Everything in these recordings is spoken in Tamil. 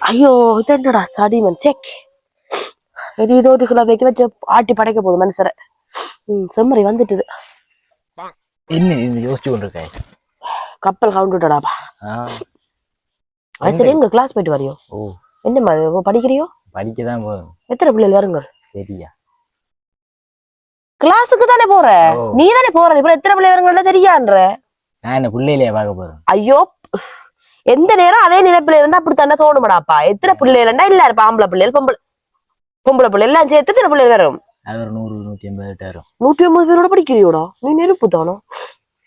ஐயோ இது என்னடா சடிமன் செக். இது ஒரு கிலோ வச்சு ஆட்டி படைக்க போகுது மனுஷரை. ம் செம்மறி வந்துட்டுது. என்ன யோசிச்சு கொண்டிருக்காய்? கப்பல் கவுண்டுடாப்பா ஆ. அது சரி எங்க கிளாஸ் போயிட்டு வரையோ? ஓ. என்னம்மா படிக்கிறியோ? படிக்க தான் போதும் எத்தனை பிள்ளைகள் வருங்க? சரியா கிளாஸுக்கு தானே போற. நீ தானே போற? இப்போ எத்தனை பிள்ளை வருங்கன்னு தெரியான்ற? நான் என்ன பிள்ளையிலேயே பார்க்க போறேன். ஐயோ எந்த நேரம் அதே நினைப்புல இருந்தா அப்படி தானே தோணுமாடாப்பா? எத்தனை பிள்ளைகள்டா இல்ல இருப்பா ஆம்பளை பிள்ளைகள் பொம்பளை பொம்பளை பிள்ளை எல்லாம் சேர்த்து எத்தனை பிள்ளைகள் வரும்? நூறு நூற்றி ஐம்பது பேரோட படிக்கிறியோடா? நீ நெருப்பு தானோ?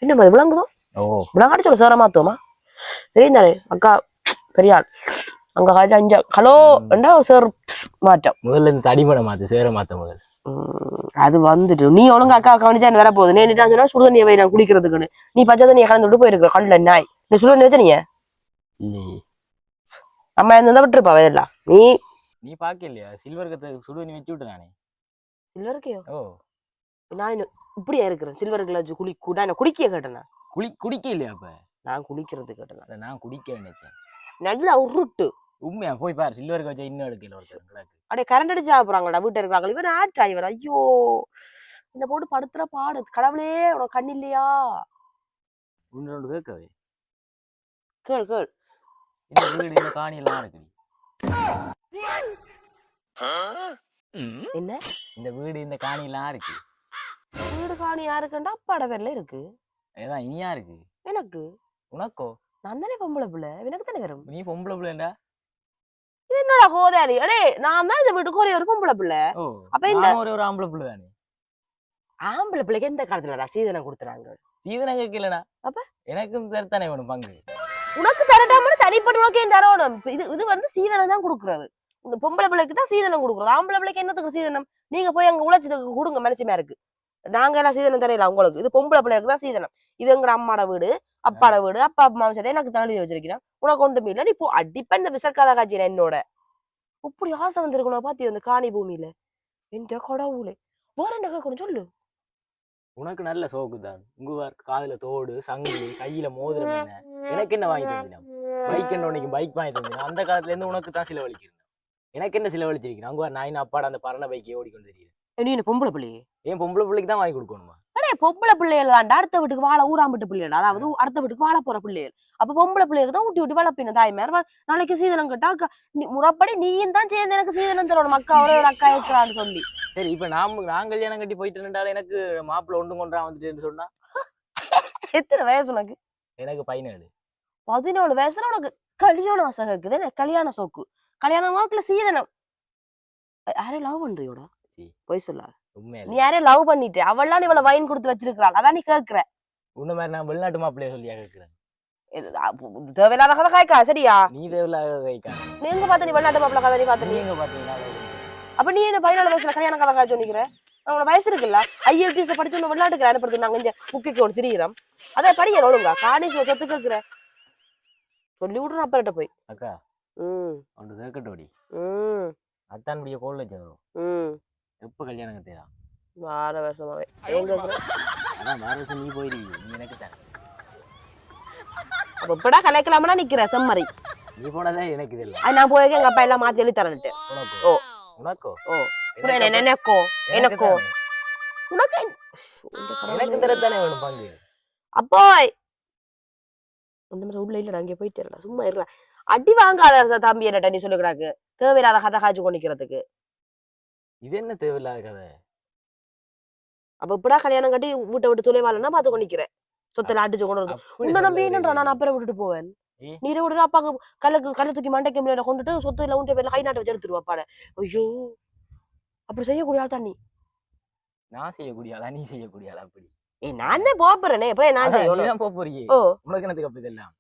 என்ன மாதிரி விளங்குதோ ஓ. விளங்காடி சொல்ல சேர மாத்தோமா தெரியுந்தானே அக்கா பெரியாள். அங்க காய்ச்ச அஞ்சா ஹலோ ரெண்டா சார் மாற்றம். முதல்ல இந்த தடிமனை மாத்து சேர மாத்த முதல் உம், அது வந்துட்டு நீ ஒழுங்கா அக்கா கவனிச்சான்னு வர போகுது நீ சொன்னா சுடுதண்ணியை வை நான் குடிக்கிறதுக்குன்னு. நீ பச்சை தண்ணியை கலந்து விட்டு போயிருக்க கல்ல நாய். இந்த சுடுதண்ணி வச்ச நீ? இல்லையே அம்மா இருந்தா விட்டுருப்பா இதெல்லாம் நீ? நீ பார்க்க இல்லையா சில்வர் கத்தை சுடு பண்ணி வச்சு விட்டு நானே. சில்வருக்கையோ? ஓ. நான் இன்னும் இப்படியா இருக்கிறேன்? சில்வர் கிளாஸ் குளி கூட நான் குடிக்க கேட்டேன்? குளி குடிக்க இல்லையா அப்ப? நான் குளிக்கிறது கேட்டேன்? நான் குடிக்க நினைச்சேன். நல்லா உருட்டு. உண்மையா? போய் பாரு சில்வருக்கு வச்சா இன்னும் எடுக்கல ஒருத்தர் கிடக்கு அப்படியே கரண்ட் அடிச்சு ஆகுறாங்கடா வீட்டு இருக்கிறாங்க இவன் ஆச்சா இவர் ஐயோ. இந்த போட்டு படுத்துற பாடு. கடவுளே உனக்கு கண் இல்லையா? ஒன்று ரெண்டு கேட்கவே கேள் கேள். இந்த வீடு இந்த காணி எல்லாம் இருக்கு என்ன? இந்த வீடு இந்த காணி எல்லாம் இருக்கு. வீடு காணி யாருக்குண்டா? அப்பாட பேர்ல இருக்கு. ஏதான் இனியா இருக்கு? எனக்கு. உனக்கோ? நான் தானே பொம்பளை பிள்ளை. எனக்கு தானே வரும் நீ பொம்பளை பிள்ளைண்டா இது என்னடா கோதாரி? அடே நான் தான் இந்த வீட்டுக்கு ஒரே ஒரு பொம்பளை பிள்ளை. அப்ப இந்த- ஒரே ஒரு ஆம்பளை பிள்ளை தானே? ஆம்பளை பிள்ளைக்கு எந்த காலத்துலடா சீதனம் கொடுத்துறாங்க? சீதனம் கேட்கலடா. அப்ப? எனக்கும் தரத்தானே வேணும் பங்கு? உனக்கு தரட்டாமனு தனிப்பட்ட உனக்கு தரணும்? இது இது வந்து சீதனம் தான் கொடுக்குறது. இந்த பொம்பளை பிள்ளைக்கு தான் சீதனம் கொடுக்குறது. ஆம்பளை பிள்ளைக்கு என்னத்துக்கு சீதனம்? நீங்க போய் அங்க உழைச்சதுக்கு கொடுங்க மனசுமே இருக்கு நாங்க எல்லாம் சீதனம் தரையில உங்களுக்கு? இது பொம்பளை பிள்ளைக்கு தான் சீதனம். இது எங்க அம்மாட வீடு அப்பாட வீடு அப்பா அம்மா சரி எனக்கு தள்ளி வச்சிருக்கிறேன். உனக்கு ஒன்றுமே இல்லை. நீ போ அடிப்ப இந்த விசற்காத காட்சியில என்னோட. இப்படி ஆசை வந்திருக்கணும் பாத்தியோ இந்த காணி பூமியில? என் கடவுளே. வேற என்ன கேட்கணும்? சொல்லு. உனக்கு நல்ல சோக்கு தான். உங்க வார் காதுல தோடு சங்கிலி கையில மோதிரம் என்ன? எனக்கு என்ன வாங்கி தந்தினா பைக் என்ன உனக்கு பைக் வாங்கி தந்தினா? அந்த காலத்துல இருந்து உனக்கு தான் செலவழிக்கிறேன். எனக்கு என்ன செலவழிச்சிருக்கிறேன்? அங்க நான் அப்பாட அந்த பரண பைக்கை ஓடிக்கொண்டு தெரியுது நீ என்ன பொம்பளை பிள்ளையே? ஏன் பொம்பளை பிள்ளைக்கு தான் வாங்கி கொடுக்கணுமா? அடே பொம்பளை பிள்ளைகள் தான்டா அடுத்த வீட்டுக்கு வாழ ஊராம்பிட்டு பிள்ளைகள். அதாவது அடுத்த வீட்டுக்கு வாழ போற பிள்ளைகள். அப்ப பொம்பளை பிள்ளைகள் தான் ஊட்டி ஊட்டி வளர்ப்பின தாய்மார் நாளைக்கு சீதனம் கேட்டா முறைப்படி நீயும் தான் சேர்ந்து எனக்கு சீதனம் தரணும் அக்கா ஒரு அக்கா இருக்கிறான்னு சொல்லி. சரி இப்ப நாம நான் கல்யாணம் கட்டி போயிட்டு இருந்தாலும் எனக்கு மாப்பிள்ளை ஒன்று கொண்டா வந்துட்டேன்னு சொன்னா? எத்தனை வயசு உனக்கு? எனக்கு பதினேழு. பதினேழு வயசுல உனக்கு கல்யாண ஆசை இருக்குது என்ன கல்யாண சோக்கு. கல்யாண வாக்குல சீதனம். யாரையும் லவ் பண்றியோடா? சீ. போய் சொல்லாத. நீ யாரையும் லவ் பண்ணிட்டு அவள்லாம் இவள வைன் கொடுத்து வச்சிருக்கிறாள். அதான் நீ கேக்குற. உன்ன மாதிரி நான் வெளிநாட்டு மாப்பிள்ளைய சொல்லியா பு- தேவையில்லாத கதை காய்க்கா சரியா? நீ தேவையில்லாத கைக்கா நீ எங்க பார்த்த நீ வெளிநாட்டு மாப்பிள்ள கதை நீ பார்த்த நீ? நீ எங்க பாத்தீங்கன்னா அப்ப நீ என்ன பதினாலு வயசுல கல்யாணம் கதை காய்ச்சி நிக்கிற அவனோட வயசு இருக்குல்ல? ஐஎல்டிஎஸ் படிச்சு ஒண்ணு வெளிநாட்டுக்கு அனுப்புறது நாங்க இங்க முக்கிக்கு ஒன்று திரியிறோம். அதை படிக்க ஒழுங்கா? காணி சொ- சொத்து கேக்குற. சொல்லி விடுறோம் அப்பர்கிட்ட போய். அக்கா ம். ஒன்று கேட்கட்டோடி ம். அத்தான் படிய கோல் வச்சு வரும். ம். எப்ப கல்யாணம் கட்டிடா வார வருஷமாவே? அதான் வேற வருஷம் நீ போயிருவீங்க நீ எனக்கு தானே அப்ப இப்படா கலைக்கலாமனா நிக்கிற செம்மறி. நீ போனதே எனக்கு இது இல்லை. நான் போய் எங்க அப்பா எல்லாம் மாத்தி எழுதி தரேன்ட்டு. ஓ. உனக்கோ? ஓ. எனக்கு அப்ப- எனக்கோ. உனக்கு? எனக்கு. தரத்தானே வேணும் பங்கு அப்போய். இந்த மாதிரி உள்ள இல்லடா அங்கே போயிட்டு சும்மா இருடா. அடி வாங்காத தம்பி என்னட்ட நீ சொல்லுகிறாக்கு தேவையில்லாத கதை காய்ச்சி கொண்டிக்கிறதுக்கு இது என்ன தேவையில்லாத கதை? அப்ப இப்படா கல்யாணம் கட்டி வீட்டை விட்டு தொலைவாளன்னா பாத்து கொண்டிக்கிறேன் சொத்துல அடிச்சு கொண்டு அப்படி உன்னை நம்பி. என்னன்றா நான் அப்புறம் விட்டுட்டு போவேன்? நீரை விடுற அப்பாக்கு கல்லுக்கு கல்ல தூக்கி மண்டைக்கு மேல கொண்டுட்டு சொத்து இல்ல உன்ட்ட பேர்ல கை நாட்டை வச்சு எடுத்துருவா அப்பாட ஐயோ. அப்படி செய்யக்கூடிய ஆள் தான் நீ. நான் செய்யக்கூடிய ஆளா? நீ செய்யக்கூடிய ஆளா? அப்படி. ஏய் நான் தான் போறேனே. அப்புறம் நான் செய்யணும் போக போறியே. உனக்கு என்னத்துக்கு அப்படி இதெல்லாம்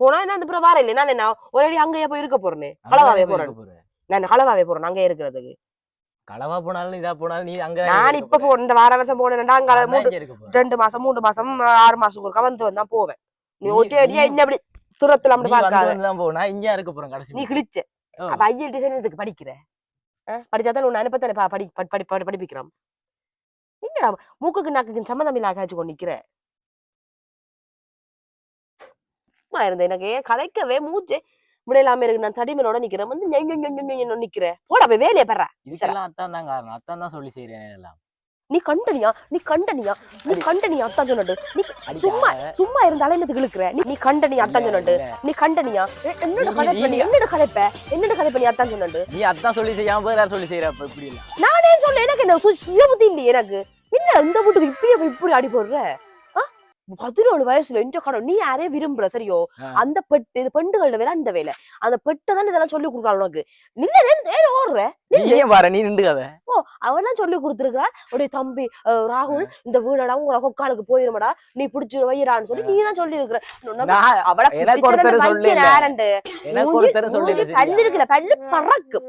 போனா என்ன அந்த அப்புறம் வார இல்லை நான் என்ன ஒரு அங்கேயே போய் இருக்க போறேனே. அங்கதான் போறேன். நான் களவாவே போறேன். அங்கே இருக்கிறதுக்கு. களவா போனாலும் இதா போனாலும் நீ அங்க நான் இப்ப போ இந்த வார வருஷம் போனேன்டா அங்க மூணு ரெண்டு மாசம் மூணு மாசம் ஆறு மாசம் ஒருக்கா வந்து வந்தா போவேன் நீ ஒட்டி அடியா என்ன அப்படி துரத்துல அப்படி பார்க்காத தான் போனா இங்கே இருக்க போறேன் கடைசி நீ கிழிச்ச. அப்ப ஐஎல் டிசைன் இதுக்கு படிக்கிற படிச்சாதான் உன்னை அனுப்பத்தானே படி படி படி படி- படிப்பிக்கிறோம் என்னடா மூக்குக்கு நாக்குக்கு சம்மந்தம் இல்லா காய்ச்சி கொண்டு நிக்கிற சும்மா இருந்த எனக்கு ஏன் கதைக்கவே மூச்சு விட இல்லாம இருக்கு. நான் தடிமனோட நிக்கிறேன். வந்து நிக்கிறேன் போடா போய் வேலையை பெற. இதுக்கெல்லாம் அத்தான் தான் காரணம் அத்தான் தான் சொல்லி செய்யறேன் எல்லாம். நீ கண்டனியா? நீ கண்டனியா? நீ கண்டனியா? அத்தான் சொன்னது. நீ சும்மா சும்மா இருந்தாலும் என்னத்துக்கு இழுக்கிற? நீ நீ கண்டனி அத்தான் சொன்னது. நீ கண்டனியா? என்னோட நீ- கதை நீ- பண்ணி என்னோட கதைப்ப? என்னோட கதை பண்ணி அத்தான் சொன்னது? நீ அத்தான் சொல்லி செய்யாம வேற சொல்லி செய்யற இப்படி இல்ல. நானே சொல்ல எனக்கு என்ன சுய புத்தி இல்லையே எனக்கு? என்ன இந்த வீட்டுக்கு இப்படியே போய் இப்படி அடி போடுற? பதினேழு வயசுல இந்த கடன் நீ யாரே விரும்புற சரியோ. அந்த பெட்டு இது பெண்டுகளோட வேலை அந்த வேலை. அந்த பெட்டை தான் இதெல்லாம் சொல்லி கொடுக்குறாள் உனக்கு? நில்ல ஓடுற நீ ஏன் பாரு நீ நின்று கதை. அவெல்லாம் சொல்லி கொடுத்துருக்கா உடைய தம்பி ராகுல் இந்த வீடடா உங்கள கொக்காலுக்கு போயிருமடா. நீ பிடிச்சு வையிறான்னு சொல்லி நீ தான் சொல்லி இருக்கிற பல்லு? இருக்குல்ல பல்லு பறக்கும்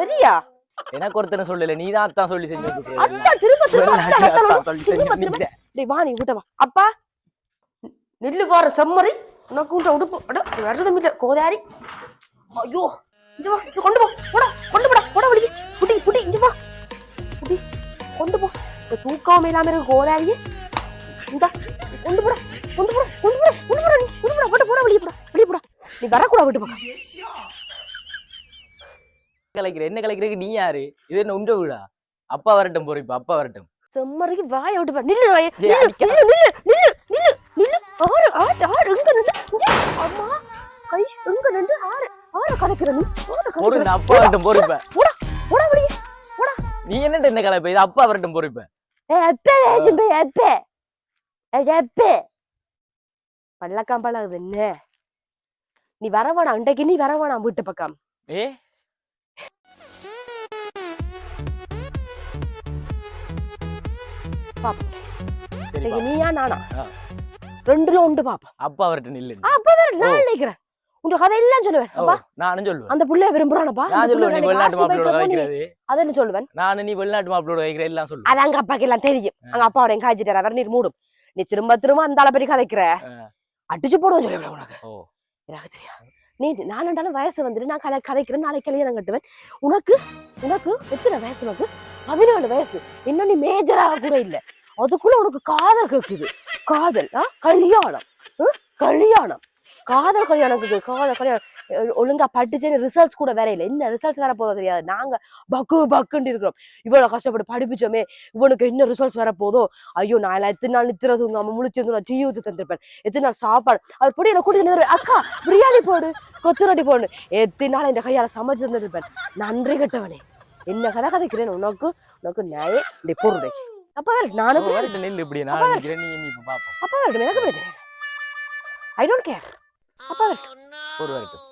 சரியா? எனக்கு ஒருத்தர் சொல்லல நீ தான் அத்தான் சொல்லி செஞ்சு திரும்ப திரும்ப சொல்லி செஞ்சு நீ வா. அப்பா நெல்லு போற செம்மறி. உனக்கு உடுப்பு. அட வரது மில்ல கோதாரி. ஐயோ இங்க வா கொண்டு போ போடா கொண்டு போடா. போடா வலிக்கு. புடி புடி இங்க வா. புடி கொண்டு போ. இந்த தூக்கம் இல்லாம இருக்கு கோதாரியே. இந்த கொண்டு போடா கொண்டு போடா கொண்டு போடா கொண்டு போடா நீ. கொண்டு போடா கொண்டு போடா வெளியே போடா வெளியே போடா. நீ வரக்கூடாது விட்டு பக்கம் கலைக்கிற என்ன கலைக்கிறதுக்கு நீ யாரு? இது என்ன உண்ட வீடா? அப்பா வரட்டும் போற இப்ப அப்பா வரட்டும். செம்மறிக்கு வாய விட்டு நில்லு நில்லு நில்லு நில்லு. ஆறு ஆறு ஆறு எங்க நின்று. அம்மா. கை எங்க நின்று ஆறு ஆறு கலக்கிற நீ. ஆறு பொறு கலக்கிற இந்த அப்பா வரட்டும் போற இப்ப. போடா போடா வெளியே. நீ என்னட்டு இந்த கலைப்ப இது அப்பா வரட்டும் போற இப்ப. ஏ எப்பே ஏஜிம்பே எப்பே. ஏ எப்பே. பல்லக்காம் பழகுது என்ன? நீ வரவானா இன்றைக்கு நீ வரவானா வீட்டு பக்கம். ஏ? பாப்போம். சரி இன்னைக்கு பா. நீயா நானா? ஆ. ரெண்டுல உண்டு பாப்போம் அப்பா வரட்டும் நில்லு அப்ப வேற நான் நினைக்கிறேன். உங்க கதையெல்லாம் சொல்லுவேன். ஓ, அப்பா நானும் சொல்லுவேன். அந்த புள்ளைய விரும்புறானப்பா நான் சொல்லுவேன் நீ வெளிநாட்டு மாப்பிளோட அதை வைக்கிறது என்ன சொல்லுவேன்? நானும் நீ வெளிநாட்டு மாப்பிளோட வைக்கிற எல்லாம் சொல்லு அது அங்க அப்பாக்கு எல்லாம் தெரியும். அங்க அப்பாவோட காய்ச்சிட்டார வேற நீர் மூடும். நீ திரும்ப திரும்ப அந்த ஆளை பத்தி கதைக்கிற. அடிச்சு போடுவேன் சொல்லி உனக்கு. ஓ. எனக்கு தெரியும் நீ நாலண்டாலும் வயசு வந்துட்டு நான் கலை கதைக்கிறேன். நாளைக்கு கல்யாணம் கட்டுவேன். உனக்கு உனக்கு எத்தனை வயசு உனக்கு? பதினேழு வயசு. இன்னும் நீ மேஜராக கூட இல்ல. அதுக்குள்ள உனக்கு காதல் கேக்குது. காதல் ஆ? கல்யாணம் கல்யாணம். காதல் கல்யாணம் காதல் கல்யாணம். ஒழுங்கா படிச்சேன்னு ரிசல்ட்ஸ் கூட வேற இல்லை. என்ன ரிசல்ட்ஸ் வர போதோ தெரியாது. நாங்க பக்கு பக்குன்னு இருக்கிறோம். இவ்வளவு கஷ்டப்பட்டு படிப்பிச்சோமே இவனுக்கு என்ன ரிசல்ட்ஸ் வர போதோ? ஐயோ நான் எல்லாம் எத்தனை நாள் நித்திர தூங்காம முழிச்சிருந்து நான் டீ ஊத்தி தந்திருப்பேன். எத்தனை நாள் சாப்பாடு. அது பொடி என்ன கூட்டிட்டு அக்கா பிரியாணி போடு. கொத்து ரொட்டி போடு. எத்தனை நாள் என் கையால சமைச்சு தந்திருப்பேன். நன்றி கெட்டவனே. என்ன கதை கதைக்கிறேன் உனக்கு உனக்கு நியாய இப்படி பொருள் அப்ப நானும் வரட்டும் நில்லு இப்படி நான் நினைக்கிறேன் நீ இப்ப பாப்போம். அப்ப வரட்டும் எனக்கு பிரச்சனை ஐ டோன்ட் கேர் அப்ப வரட்டும் ஒரு வரட்டும்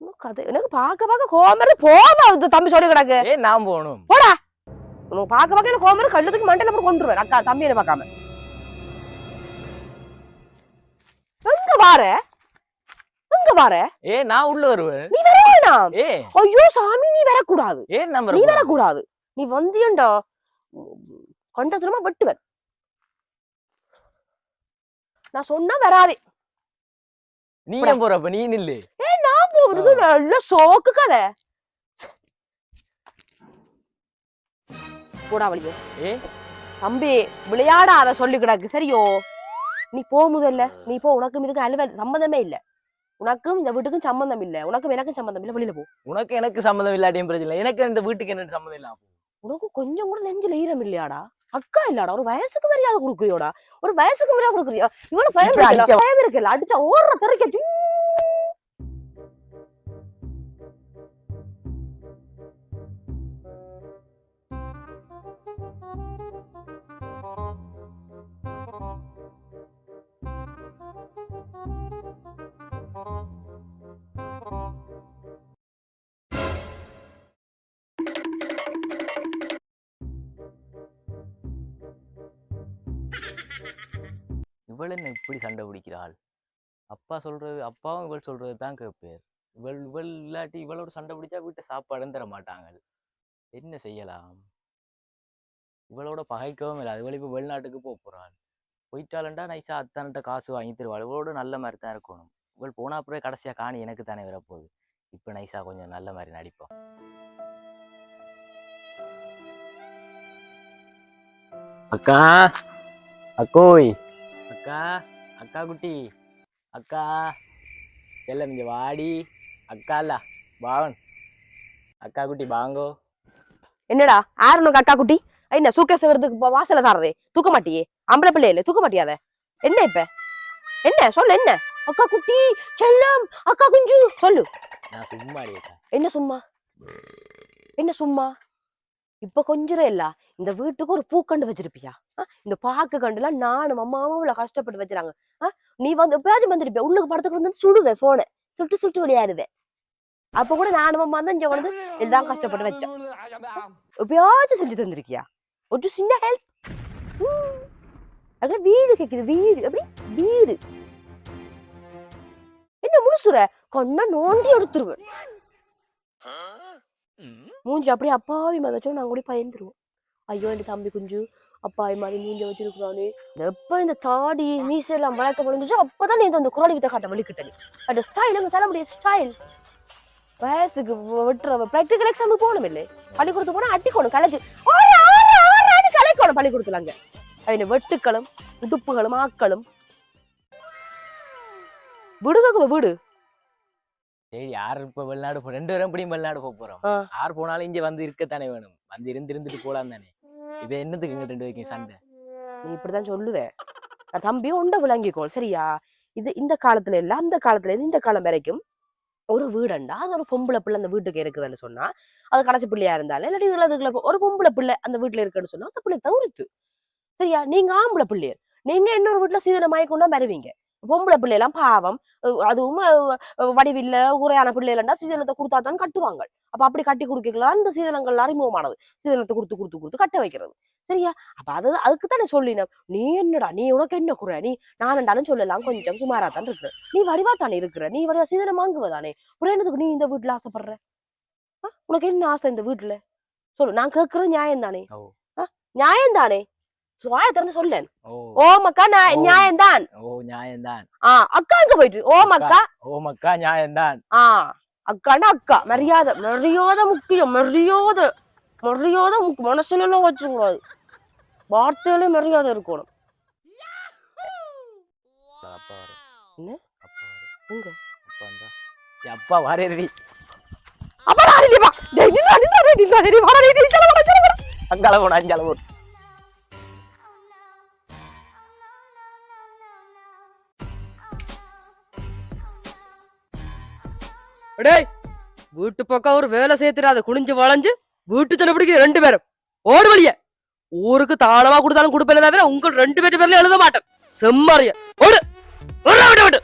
இன்னும் கதை எனக்கு பார்க்க பார்க்க கோமரு போமா தம்பி சொல்லி கிடக்கு. ஏ நான் போகணும். உனக்கு பார்க்க பார்க்க எனக்கு கோமரு கழுத்துக்கு மண்டையில போட்டு கொண்டுருவேன் அக்கா தம்பி என்ன பார்க்காம. எங்க வார? எங்க வார? ஏ நான் உள்ள வருவேன். நீ வரவேணாம் ஏ ஐயோ சாமி நீ வரக்கூடாது. ஏ நம்பர் நீ வரக்கூடாது. நீ வந்தியண்டா? கண்டதுமா வெட்டுவன். நான் சொன்னா வராதே. நீ ஏன் போறப்ப நீ நில்லு. நான் போறது நல்ல சோக்கு கதை. போடா வழியோ ஏ? தம்பி விளையாடாத சொல்லி கிடக்கு. சரியோ? நீ போ முதல்ல நீ போ உனக்கும் இதுக்கு அலுவல் சம்பந்தமே இல்ல. உனக்கும் இந்த வீட்டுக்கும் சம்பந்தம் இல்ல. உனக்கும் எனக்கும் சம்பந்தம் இல்ல. வெளியில போ. உனக்கு எனக்கு சம்மந்தம் இல்லாட்டியும் பிரச்சனை எனக்கு இந்த வீட்டுக்கு என்ன சம்மந்தம் இல்லாம. உனக்கு கொஞ்சம் கூட நெஞ்சில ஈரம் இல்லையாடா? அக்கா இல்லடா ஒரு வயசுக்கு மரியாதை கொடுக்குறியோடா? ஒரு வயசுக்கு மரியாதை கொடுக்குறியா? இவனு பயம் பயம் இருக்குல்ல அடிச்சா ஓடுற தெறிக்க இவள் என்ன இப்படி சண்டை பிடிக்கிறாள்? அப்பா சொல்றது அப்பாவும் இவள் சொல்றது தான் கேட்பேர் இவள் இவள் இல்லாட்டி இவளோட சண்டை பிடிச்சா வீட்டை சாப்பாடும் தர மாட்டாங்க என்ன செய்யலாம்? இவளோட பகைக்கவும் இல்லை. இவள் இப்போ வெளிநாட்டுக்கு போக போறாள். போயிட்டாலண்டா நைஸா அத்தான்ட்ட காசு வாங்கி தருவாள். இவளோட நல்ல மாதிரி தான் இருக்கணும். இவள் போனா அப்புறம் கடைசியா காணி எனக்கு தானே வரப்போகுது. இப்போ நைசா கொஞ்சம் நல்ல மாதிரி நடிப்போம். அக்கா! அக்கோய்! அக்கா அக்கா குட்டி அக்கா. செல்லம் இங்க வாடி. அக்கா இல்ல பாவன். அக்கா குட்டி பாங்கோ என்னடா ஆறு உனக்கு அக்கா குட்டி? என்ன சூக்கேஸ் வரதுக்கு வாசல தாரதே தூக்க மாட்டியே. ஆம்பளை பிள்ளை இல்ல தூக்க மாட்டியாத? என்ன இப்ப? என்ன? சொல்லு என்ன? அக்கா குட்டி செல்லம் அக்கா குஞ்சு. சொல்லு. நான் சும்மா என்ன சும்மா? என்ன சும்மா? இப்ப கொஞ்சம் இல்ல இந்த வீட்டுக்கு ஒரு பூக்கண்டு வச்சிருப்பியா? இந்த பாக்கு கண்டுலாம் நானும் அம்மாவும் இவ்வளவு கஷ்டப்பட்டு வச்சிருக்காங்க? நீ வந்து எப்பயாச்சும் வந்துருப்பியா? உள்ளுக்கு படத்துக்கு வந்து சுடுவேன் போனை சுட்டு சுட்டு விளையாடுவேன் அப்ப கூட நானும் அம்மா தான் இங்க வந்து எல்லாம் கஷ்டப்பட்டு வச்சேன் எப்பயாச்சும் செஞ்சு தந்திருக்கியா? ஒரு சின்ன ஹெல்ப் அங்கே வீடு கேக்குது வீடு. அப்படி வீடு. என்ன முழுசுற கொன்னா நோண்டி எடுத்துருவேன் மூஞ்சி அப்படியே அப்பாவி மாதிரி வச்சோம் நாங்க கூட பயந்துருவோம். ஐயோ இந்த தம்பி குஞ்சு. அப்பாவி மாதிரி மூஞ்ச வச்சிருக்கிறானே எப்ப இந்த தாடி மீசை எல்லாம் வளர்க்க முடிஞ்சிச்சோ அப்பதான் நீ இந்த அந்த குரலி வித்த காட்ட வலிக்கிட்ட அந்த ஸ்டைல் எங்க தலைமுடிய ஸ்டைல் வயசுக்கு விட்டுற ப்ராக்டிக்கல் எக்ஸாம் போகணும் இல்லை. பள்ளிக்கூடத்து போனா அட்டிக்கணும் கலைச்சு கலைக்கணும் பள்ளிக்கூடத்துல அங்க. அவன வெட்டுக்களும் உடுப்புகளும் ஆக்களும். விடுங்க வீடு. சரி யார் இப்ப வெளிநாடு போ ரெண்டு பேரும் எப்படியும் வெளிநாடு போக போறோம். யார் போனாலும் இங்க வந்து இருக்கத்தானே வேணும். வந்து இருந்து இருந்துட்டு போலாம் தானே இப்ப என்னத்துக்கு ரெண்டு பேருக்கும் சண்டை? நீ இப்படிதான் சொல்லுவ. நான் தம்பி உண்ட விளங்கிக்கோள் சரியா? இது இந்த காலத்துல இல்ல அந்த காலத்துல இருந்து இந்த காலம் வரைக்கும் ஒரு வீடண்டா? அது ஒரு பொம்பளை பிள்ளை அந்த வீட்டுக்கு இருக்குதுன்னு சொன்னா அது கடைசி பிள்ளையா இருந்தாலும் இல்லாட்டி இளதுக்குள்ள ஒரு பொம்பளை பிள்ளை அந்த வீட்டுல இருக்குன்னு சொன்னா அந்த பிள்ளை தவிர்த்து. சரியா? நீங்க ஆம்பளை பிள்ளையர். நீங்க இன்னொரு வீட்டுல சீதன மயக்கம்னா வருவீங்க பொம்பளை பிள்ளையெல்லாம் பாவம். அஹ் அதுவும் வடிவில்ல உரையான பிள்ளைகளா சீதனத்தை கொடுத்தா தான் கட்டுவாங்க. அப்ப அப்படி கட்டி கொடுக்கலாம் அந்த சீதனங்கள் அறிமுகமானது. சீதனத்தை கொடுத்து கொடுத்து கொடுத்து கட்ட வைக்கிறது. சரியா? அப்ப அது அதுக்கு தானே சொல்லினேன். நீ என்னடா நீ உனக்கு என்ன குறை? நீ நானண்டாலும் சொல்லலாம். கொஞ்சம் சுமாரா தான் இருக்கிற. நீ வடிவா தானே இருக்கிற? நீ வடிவா சீதனம் வாங்குவதானே என்னதுக்கு நீ இந்த வீட்டுல ஆசைப்படுற? உனக்கு என்ன ஆசை இந்த வீட்டுல? சொல்லு. நான் கேட்கறது நியாயம் தானே. நியாயம் தானே? வாய திறந்து சொல்லேன். ஓ. ஓ மக்கா நான் ஓ. நியாயம் தான் ஓ நியாயம்தான் ஆ அக்கா அங்க போயிட்டு. ஓ மக்கா. ஓ மக்கா நியாயம்தான் ஆ அக்கானா அக்கா. மரியாதை. மரியாதை முக்கியம். மரியாதை. மரியாதை முக்கியம். மனசுல எல்லாம் வச்சுக்கூடாது வார்த்தையிலே மரியாதை இருக்கணும். அப்பா வர என்ன? அப்பா வரேடி அப்பா நான் இல்லையப்பா டேய் டேய் வீட்டு பக்கம் ஒரு வேலை சேர்த்துறாத குனிஞ்சு வளைஞ்சு வீட்டு சண்டை பிடிக்க ரெண்டு பேரும். ஓடு வழிய. ஊருக்கு தாளமா கொடுத்தாலும் கொடுப்பேன் தவிர உங்கள் ரெண்டு பேர்ட்டு பேர்ல எழுத மாட்டேன். செம்மறிய. ஓடு. ஓடு விட்டு விட்டு